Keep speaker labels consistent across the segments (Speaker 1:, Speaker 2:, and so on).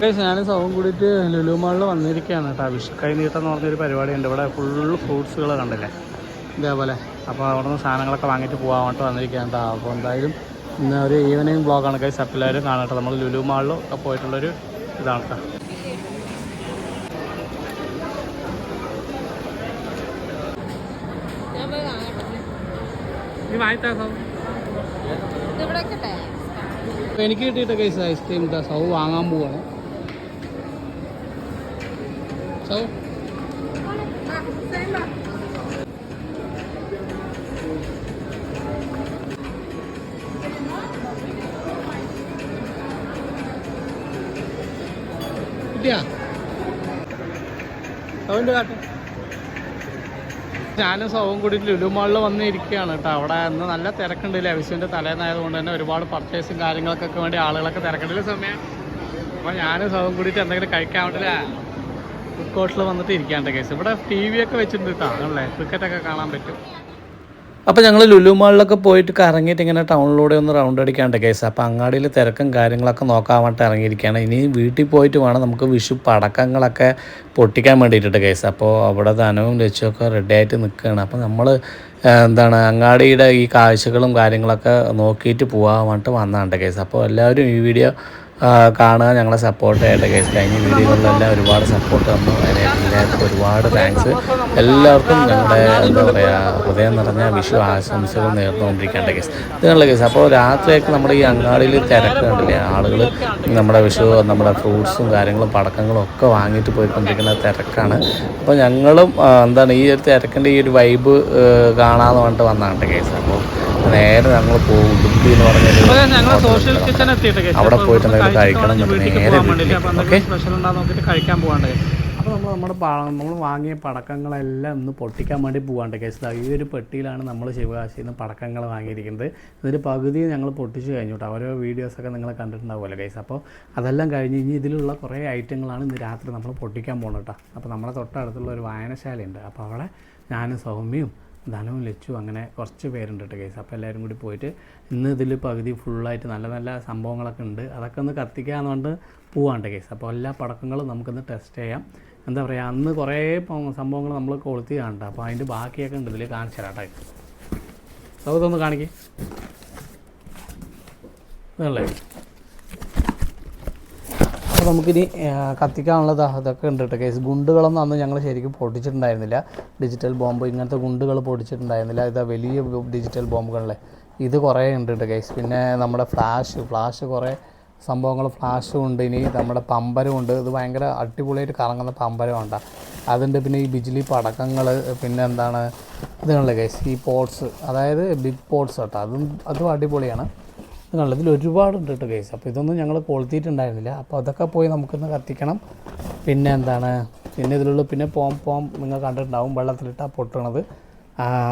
Speaker 1: ഞാൻ സൗം കൂടിയിട്ട് ലുലു മാളിൽ വന്നിരിക്കുകയാണ് കേട്ടോ. വിഷുക്കൈ നീട്ടം എന്ന് പറഞ്ഞൊരു പരിപാടിയുണ്ട്. ഇവിടെ ഫുള്ള് ഫ്രൂട്ട്സുകൾ കണ്ടില്ലേ? ഇതേപോലെ. അപ്പോൾ അവിടെ നിന്ന് സാധനങ്ങളൊക്കെ വാങ്ങിയിട്ട് പോകാൻ വേണ്ടി വന്നിരിക്കുകയാണ് കേട്ടോ. അപ്പോൾ എന്തായാലും ഇന്ന് ഒരു ഈവനിങ് ബ്ലോഗാണ് കൈ സപ്പിലാരും കാണട്ടെ നമ്മൾ ലുലു മാളിൽ ഒക്കെ പോയിട്ടുള്ളൊരു ഇതാണ് കേട്ടോ. എനിക്ക് കിട്ടിയിട്ട് കേസ് ഐസ്ക്രീം സൗ വാങ്ങാൻ പോവാണ്. സൗ ഞാനും സൗവും കൂടി ലുലുമാളിൽ വന്നിരിക്കുകയാണ് കേട്ടോ. അവിടെ ഇന്ന് നല്ല തിരക്കുണ്ടല്ലേ വിഷുവിന്റെ തലേന്നായതുകൊണ്ട് തന്നെ ഒരുപാട് പർച്ചേസും കാര്യങ്ങൾക്കൊക്കെ വേണ്ടി ആളുകളൊക്കെ തിരക്കുണ്ടല്ലേ സമയം. അപ്പോൾ ഞാനും സൗവും കൂടിയിട്ട് എന്തെങ്കിലും കഴിക്കാൻ വേണ്ടില്ല ഫുഡ് കോർട്ടിൽ വന്നിട്ട് ഇരിക്കാണ്ട് കേസ്. ഇവിടെ ടി വി ഒക്കെ വെച്ചിട്ടുണ്ട് ആണല്ലേ ക്രിക്കറ്റൊക്കെ കാണാൻ പറ്റും. അപ്പോൾ ഞങ്ങൾ ലുലു മാളിലൊക്കെ പോയിട്ട് കറങ്ങിയിട്ട് ഇങ്ങനെ ടൗണിലൂടെ ഒന്ന് റൗണ്ട് അടിക്കാണ്ട് കേസ്. അപ്പോൾ അങ്ങാടിയിൽ തിരക്കും കാര്യങ്ങളൊക്കെ നോക്കാൻ വേണ്ടി ഇറങ്ങിയിരിക്കുകയാണ്. ഇനി വീട്ടിൽ പോയിട്ട് വേണം നമുക്ക് വിഷു പടക്കങ്ങളൊക്കെ പൊട്ടിക്കാൻ വേണ്ടിയിട്ടുണ്ട് കേസ്. അപ്പോൾ അവിടെ ധനവും ലക്ഷ്യമൊക്കെ റെഡി ആയിട്ട് നിൽക്കുകയാണ്. അപ്പോൾ നമ്മൾ എന്താണ് അങ്ങാടിയുടെ ഈ കാഴ്ചകളും കാര്യങ്ങളൊക്കെ നോക്കിയിട്ട് പോകാൻ വേണ്ടിയിട്ട് വന്നാണ്ട് കേസ്. അപ്പോൾ എല്ലാവരും ഈ വീഡിയോ കാണുക. ഞങ്ങളെ സപ്പോർട്ട് ചെയ്യട്ടെ കേസ് കഴിഞ്ഞ വീഡിയോകളിലെല്ലാം ഒരുപാട് സപ്പോർട്ട് തന്നു അതിനായിട്ട് ഒരുപാട് താങ്ക്സ് എല്ലാവർക്കും ഞങ്ങളുടെ എന്താ പറയുക ഹൃദയം നിറഞ്ഞ വിഷു ആശംസകൾ നേർന്നുകൊണ്ടിരിക്കേണ്ട കേസ് ഇതുള്ള കേസ് അപ്പോൾ രാത്രിയൊക്കെ നമ്മുടെ ഈ അങ്ങാടിയിൽ തിരക്ക് കണ്ടില്ലേ? ആളുകൾ നമ്മുടെ വിഷു നമ്മുടെ ഫ്രൂട്ട്സും കാര്യങ്ങളും പടക്കങ്ങളും ഒക്കെ വാങ്ങിയിട്ട് പോയിക്കൊണ്ടിരിക്കുന്ന തിരക്കാണ്. അപ്പോൾ ഞങ്ങളും എന്താണ് ഈ ഒരു തിരക്കിന്റെ ഈ ഒരു വൈബ് കാണാമെന്ന് പറഞ്ഞിട്ട് വന്നാണ് കേസ് അപ്പോൾ നേരെ ഞങ്ങൾ പോകും. ഉടുപ്പി എന്ന് പറഞ്ഞാൽ അവിടെ പോയിട്ട് എന്തെങ്കിലും കഴിക്കണം നേരെ ഓക്കെ കഴിക്കാൻ പോകാണ്ട് അപ്പോൾ നമ്മൾ നമ്മുടെ നമ്മൾ വാങ്ങിയ പടക്കങ്ങളെല്ലാം ഒന്ന് പൊട്ടിക്കാൻ വേണ്ടി പോകാണ്ട് കേസ്. ഈ ഒരു പെട്ടിയിലാണ് നമ്മൾ ശിവകാശിയിൽ നിന്ന് പടക്കങ്ങൾ വാങ്ങിയിരിക്കുന്നത്. ഇതൊരു പകുതി ഞങ്ങൾ പൊട്ടിച്ചു കഴിഞ്ഞു കേട്ടോ. ഓരോ വീഡിയോസൊക്കെ നിങ്ങൾ കണ്ടിട്ടുണ്ടാവുമല്ലോ കേസ്. അപ്പോൾ അതെല്ലാം കഴിഞ്ഞ് ഇനി ഇതിലുള്ള കുറേ ഐറ്റങ്ങളാണ് ഇന്ന് രാത്രി നമ്മൾ പൊട്ടിക്കാൻ പോകുന്നത് കേട്ടോ. അപ്പോൾ നമ്മുടെ തൊട്ടടുത്തുള്ള ഒരു വായനശാലയുണ്ട്. അപ്പോൾ അവിടെ ഞാനും സൗമ്യയും ധനവും ലച്ചു അങ്ങനെ കുറച്ച് പേരുണ്ട് കേട്ടോ കേസ്. അപ്പോൾ എല്ലാവരും കൂടി പോയിട്ട് ഇന്ന് ഇതിൽ പകുതി ഫുള്ളായിട്ട് നല്ല നല്ല സംഭവങ്ങളൊക്കെ ഉണ്ട്. അതൊക്കെ ഒന്ന് കത്തിക്കാന്ന് പറഞ്ഞിട്ട് പോവാണ്ട് കേസ്. അപ്പോൾ എല്ലാ പടക്കങ്ങളും നമുക്കൊന്ന് ടെസ്റ്റ് ചെയ്യാം. എന്താ പറയുക അന്ന് കുറേ സംഭവങ്ങൾ നമ്മൾ കൊളുത്തി കാണണ്ട. അപ്പോൾ അതിന്റെ ബാക്കിയൊക്കെ ഉണ്ട്. ഇതിൽ കാണിച്ചു തരാം കേട്ടോ സൗദൊന്ന് കാണിക്കേ. ഇതല്ലേ അപ്പോൾ നമുക്കിനി കത്തിക്കാനുള്ള ഇതൊക്കെ ഉണ്ട് കേട്ടോ. കേസ് ഗുണ്ടുകളൊന്നും അന്ന് ഞങ്ങൾ ശരിക്കും പൊട്ടിച്ചിട്ടുണ്ടായിരുന്നില്ല. ഡിജിറ്റൽ ബോംബ് ഇങ്ങനത്തെ ഗുണ്ടുകൾ പൊട്ടിച്ചിട്ടുണ്ടായിരുന്നില്ല ഇതാ വലിയ ഡിജിറ്റൽ ബോംബുകളിലെ ഇത് കുറേ ഉണ്ട് കേട്ടോ കേസ് പിന്നെ നമ്മുടെ ഫ്ലാഷ് ഫ്ലാഷ് കുറേ സംഭവങ്ങൾ ഫ്ലാഷും ഉണ്ട്. ഇനി നമ്മുടെ പമ്പരം ഉണ്ട്. ഇത് ഭയങ്കര അടിപൊളിയായിട്ട് കറങ്ങുന്ന പമ്പരം ഉണ്ട് അതുണ്ട് പിന്നെ ഈ ബിജ്ലി പടക്കങ്ങൾ പിന്നെ എന്താണ് ഇതുള്ള കേസ് ഈ പോട്ട്സ് അതായത് ബിഗ് പോട്ട്സ് കേട്ടോ അതും അതും അടിപൊളിയാണ്. ഇതുള്ള ഇതിൽ ഒരുപാടുണ്ട് കേട്ടോ കേസ് അപ്പോൾ ഇതൊന്നും ഞങ്ങൾ കൊളുത്തിയിട്ടുണ്ടായിരുന്നില്ല. അപ്പോൾ അതൊക്കെ പോയി നമുക്കൊന്ന് കത്തിക്കണം. പിന്നെ എന്താണ്? പിന്നെ ഇതിലുള്ള പിന്നെ പോം പോം നിങ്ങൾ കണ്ടിട്ടുണ്ടാവും. വെള്ളത്തിലിട്ടാൽ പൊട്ടണത്.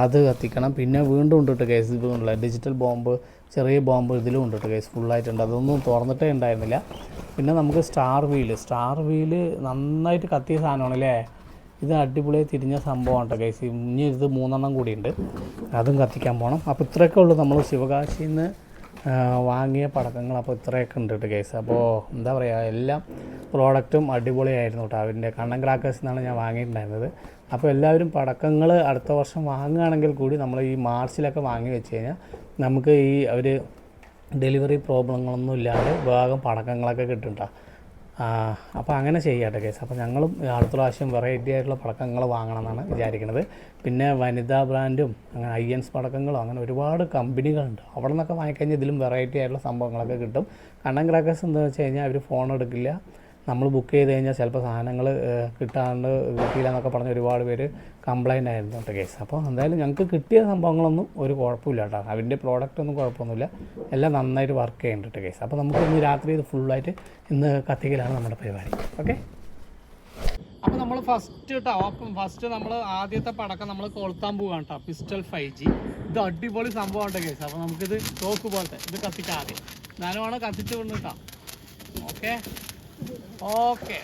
Speaker 1: അത് കത്തിക്കണം. പിന്നെ വീണ്ടും ഉണ്ട് കേട്ടോ കേസ് ഇതുള്ള ഡിജിറ്റൽ ബോംബ് ചെറിയ ബോംബ് ഇതിലും ഉണ്ട് കേട്ടോ കേസ് ഫുള്ളായിട്ടുണ്ട് അതൊന്നും തുറന്നിട്ടേ ഉണ്ടായിരുന്നില്ല. പിന്നെ നമുക്ക് സ്റ്റാർ വീൽ സ്റ്റാർ വീൽ നന്നായിട്ട് കത്തിയ സാധനമാണ് അല്ലേ ഇത് അടിപൊളിയായി തിരിഞ്ഞ സംഭവമാണ് കേട്ടോ കേസ് ഇനി ഇത് മൂന്നെണ്ണം കൂടിയുണ്ട്. അതും കത്തിക്കാൻ പോകണം അപ്പോൾ ഇത്രയൊക്കെ ഉള്ളൂ നമ്മൾ ശിവകാശിയിൽ നിന്ന് വാങ്ങിയ പടക്കങ്ങൾ അപ്പോൾ ഇത്രയൊക്കെ ഉണ്ട് കേട്ടോ കേസ് അപ്പോൾ എന്താ പറയുക എല്ലാം പ്രോഡക്റ്റും അടിപൊളിയായിരുന്നു കേട്ടോ. അവന്റെ കണ്ണൻ ക്രാക്കേഴ്സ് എന്നാണ് ഞാൻ വാങ്ങിയിട്ടുണ്ടായിരുന്നത്. അപ്പോൾ എല്ലാവരും പടക്കങ്ങൾ അടുത്ത വർഷം വാങ്ങുകയാണെങ്കിൽ കൂടി നമ്മൾ ഈ മാർച്ചിലൊക്കെ വാങ്ങി വെച്ച് കഴിഞ്ഞാൽ നമുക്ക് ഈ അവർ ഡെലിവറി പ്രോബ്ലങ്ങളൊന്നും ഇല്ലാതെ വേഗം പടക്കങ്ങളൊക്കെ കിട്ടും കേട്ടോ അപ്പോൾ അങ്ങനെ ചെയ്യാട്ടെ കേസ്. അപ്പോൾ ഞങ്ങളും അടുത്ത പ്രാവശ്യം വെറൈറ്റി ആയിട്ടുള്ള പടക്കങ്ങൾ വാങ്ങണം എന്നാണ് വിചാരിക്കുന്നത് പിന്നെ വനിതാ ബ്രാൻഡും അങ്ങനെ എൻസ് പടക്കങ്ങളും അങ്ങനെ ഒരുപാട് കമ്പനികളുണ്ട്. അവിടെ നിന്നൊക്കെ വാങ്ങിക്കഴിഞ്ഞാൽ ഇതിലും വെറൈറ്റി ആയിട്ടുള്ള സംഭവങ്ങളൊക്കെ കിട്ടും. കണ്ണൻ ക്രാക്കേഴ്സ് എന്താണെന്ന് വെച്ച് കഴിഞ്ഞാൽ അവർ ഫോൺ എടുക്കില്ല. നമ്മൾ ബുക്ക് ചെയ്ത് കഴിഞ്ഞാൽ ചിലപ്പോൾ സാധനങ്ങൾ കിട്ടാണ്ട് കിട്ടിയില്ല എന്നൊക്കെ പറഞ്ഞ് ഒരുപാട് പേര് കംപ്ലൈന്റ് ആയിരുന്നു. കേട്ടോ കേസ് അപ്പോൾ എന്തായാലും ഞങ്ങൾക്ക് കിട്ടിയ സംഭവങ്ങളൊന്നും ഒരു കുഴപ്പമില്ല കേട്ടോ. അവന്റെ പ്രോഡക്റ്റ് ഒന്നും കുഴപ്പമൊന്നുമില്ല. എല്ലാം നന്നായിട്ട് വർക്ക് ചെയ്യുന്നുണ്ട് കേസ് അപ്പോൾ നമുക്ക് ഇന്ന് രാത്രി ഇത് ഫുള്ളായിട്ട് ഇന്ന് കത്തിക്കലാണ് നമ്മുടെ പരിപാടി. ഓക്കെ അപ്പോൾ നമ്മൾ ഫസ്റ്റ് കേട്ടോ അപ്പം ഫസ്റ്റ് നമ്മൾ ആദ്യത്തെ പടക്കം നമ്മൾ കൊളുത്താൻ പോവാണ് കേട്ടോ. പിസ്റ്റൽ ഫൈവ് ജി ഇത് അടിപൊളി സംഭവമാണ് കേസ് അപ്പോൾ നമുക്കിത് തോക്ക് പോലത്തെ ഇത് കത്തിക്കാം ആദ്യം. ഞാനുമാണ് കത്തിച്ചു കൊണ്ട് കേട്ടോ. ഓക്കെ ഓക്കെ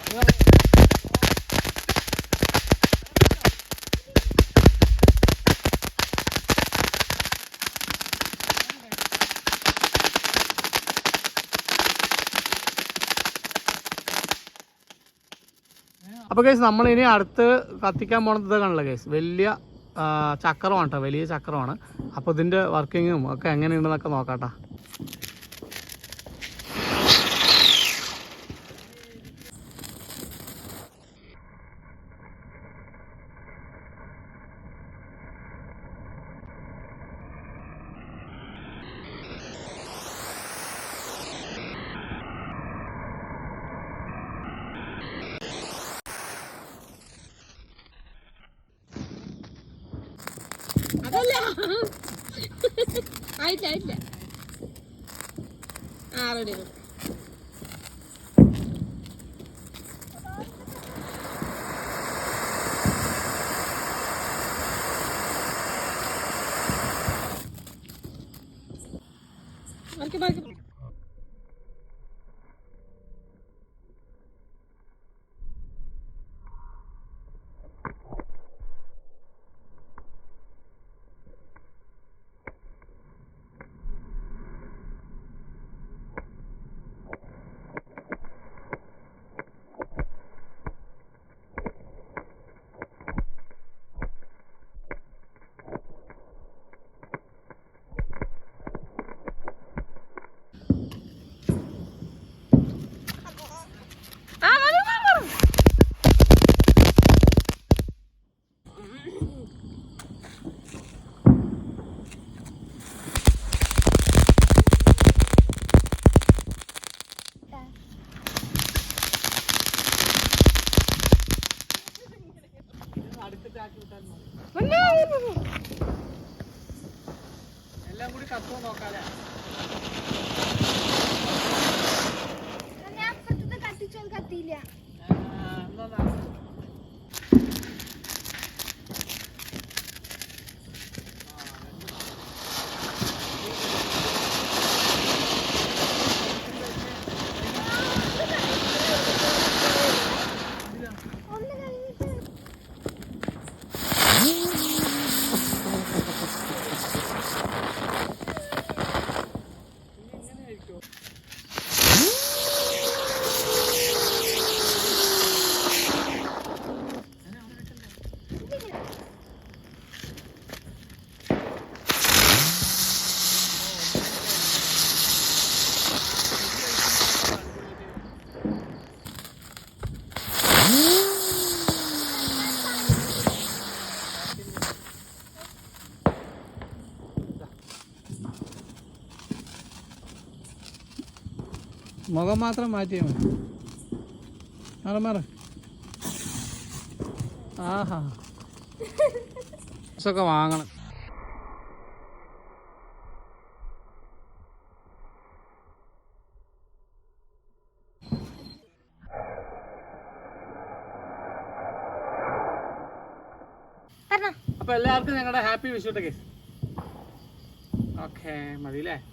Speaker 1: അപ്പോൾ കേസ് നമ്മൾ ഇനി അടുത്ത് കത്തിക്കാൻ പോണത് ഇതൊക്കെയാണല്ലോ കേസ് വലിയ ചക്രമാണ് കേട്ടോ വലിയ ചക്രമാണ്. അപ്പോൾ ഇതിന്റെ വർക്കിങ്ങും ഒക്കെ എങ്ങനെയുണ്ടെന്നൊക്കെ നോക്കാട്ടോ.
Speaker 2: അതല്ല ആയില്ല ആയില്ല. ആ റെഡി
Speaker 1: എല്ലാം കൂടി കത്തോ നോക്കാല്ലേ? മുഖം മാത്രം മാറ്റിയാൽ മതി. മാറ മാറ. ആഹാ. ഒക്കെ വാങ്ങണം. അപ്പൊ എല്ലാവർക്കും ഞങ്ങളുടെ ഹാപ്പി വിഷു കേസ് ഓക്കെ മതിയില്ലേ?